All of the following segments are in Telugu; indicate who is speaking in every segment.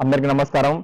Speaker 1: అందరికీ నమస్కారం.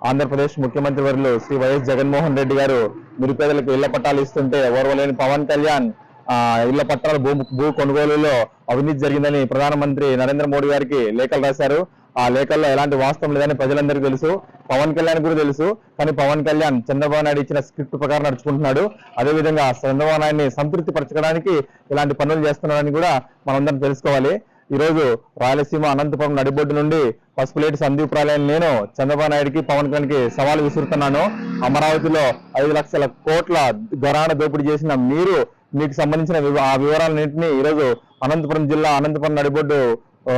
Speaker 1: ఆంధ్రప్రదేశ్ ముఖ్యమంత్రి వర్యులు శ్రీ వైఎస్ జగన్మోహన్ రెడ్డి గారు నిరుపేదలకు ఇళ్ళ పట్టాలు ఇస్తుంటే ఓర్వలేని పవన్ కళ్యాణ్ ఆ, ఇళ్ళ పట్టాల భూ భూ కొనుగోలులో అవినీతి జరిగిందని ప్రధానమంత్రి నరేంద్ర మోడీ గారికి లేఖలు రాశారు. ఆ లేఖల్లో ఎలాంటి వాస్తవం లేదని ప్రజలందరికీ తెలుసు. పవన్ కళ్యాణ్ కూడా తెలుసు. కానీ పవన్ కళ్యాణ్ చంద్రబాబు నాయుడు ఇచ్చిన స్క్రిప్ట్ ప్రకారం నడుచుకుంటున్నాడు. అదేవిధంగా చంద్రబాబు నాయుడిని సంతృప్తి పరచడానికి ఇలాంటి పనులు చేస్తున్నారని కూడా మనందరం తెలుసుకోవాలి. ఈరోజు రాయలసీమ అనంతపురం నడిబొడ్డు నుండి పసుపులేటి సందీప్ రాలయం నేను చంద్రబాబు నాయుడికి పవన్ కళ్యాణ్కి సవాల్ విసురుతున్నాను. అమరావతిలో ఐదు లక్షల కోట్ల గరాణ దోపిడీ చేసిన మీరు మీకు సంబంధించిన ఆ వివరాలన్నింటినీ ఈరోజు అనంతపురం జిల్లా అనంతపురం నడిబొడ్డు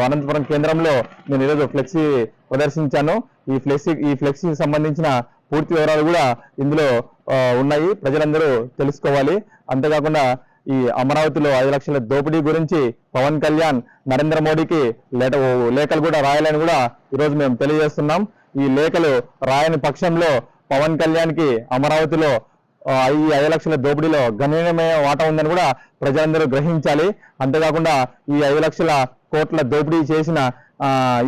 Speaker 1: అనంతపురం కేంద్రంలో నేను ఈరోజు ఫ్లెక్సీ ప్రదర్శించాను. ఈ ఫ్లెక్సీ ఈ ఫ్లెక్సీకి సంబంధించిన పూర్తి వివరాలు కూడా ఇందులో ఉన్నాయి. ప్రజలందరూ తెలుసుకోవాలి. అంతేకాకుండా ఈ అమరావతిలో ఐదు లక్షల దోపిడీ గురించి పవన్ కళ్యాణ్ నరేంద్ర మోడీకి లేట లేఖలు కూడా రాయాలని కూడా ఈరోజు మేము తెలియజేస్తున్నాం. ఈ లేఖలు రాయని పక్షంలో పవన్ కళ్యాణ్కి అమరావతిలో ఈ ఐదు లక్షల దోపిడీలో గణనీయమైన వాటా ఉందని కూడా ప్రజలందరూ గ్రహించాలి. అంతేకాకుండా ఈ ఐదు లక్షల కోట్ల దోపిడీ చేసిన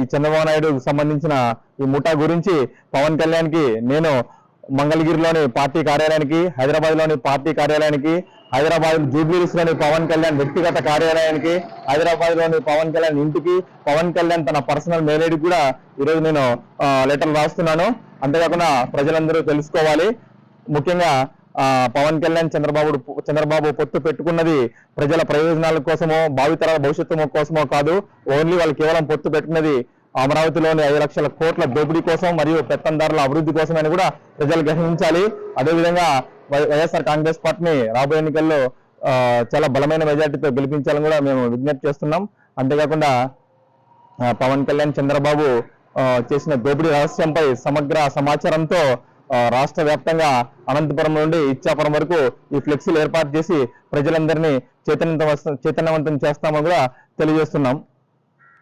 Speaker 1: ఈ చంద్రబాబు నాయుడు సంబంధించిన ఈ ముఠా గురించి పవన్ కళ్యాణ్కి నేను మంగళగిరిలోని పార్టీ కార్యాలయానికి హైదరాబాద్లోని పార్టీ కార్యాలయానికి హైదరాబాద్ జూబ్లీస్లోని పవన్ కళ్యాణ్ వ్యక్తిగత కార్యాలయానికి హైదరాబాద్లోని పవన్ కళ్యాణ్ ఇంటికి పవన్ కళ్యాణ్ తన పర్సనల్ మెయిల్ కూడా ఈరోజు నేను లెటర్ రాస్తున్నాను. అంతేకాకుండా ప్రజలందరూ తెలుసుకోవాలి. ముఖ్యంగా పవన్ కళ్యాణ్ చంద్రబాబు చంద్రబాబు పొత్తు పెట్టుకున్నది ప్రజల ప్రయోజనాల కోసమో భావితరాల భవిష్యత్తు కోసమో కాదు. ఓన్లీ వాళ్ళు కేవలం పొత్తు పెట్టుకున్నది అమరావతిలోని ఐదు లక్షల కోట్ల దోపిడీ కోసం మరియు పెత్తందారుల అభివృద్ధి కోసమని కూడా ప్రజలు గ్రహించాలి. అదేవిధంగా వైఎస్ఆర్ కాంగ్రెస్ పార్టీని రాబోయే ఎన్నికల్లో చాలా బలమైన మెజార్టీతో గెలిపించాలని కూడా మేము విజ్ఞప్తి చేస్తున్నాం. అంతేకాకుండా పవన్ కళ్యాణ్ చంద్రబాబు చేసిన దోపిడీ రహస్యంపై సమగ్ర సమాచారంతో రాష్ట్ర వ్యాప్తంగా అనంతపురం నుండి ఇచ్చాపురం వరకు ఈ ఫ్లెక్సీలు ఏర్పాటు చేసి ప్రజలందరినీ చైతన్యవంతం చైతన్యవంతం చేస్తామని కూడా తెలియజేస్తున్నాం.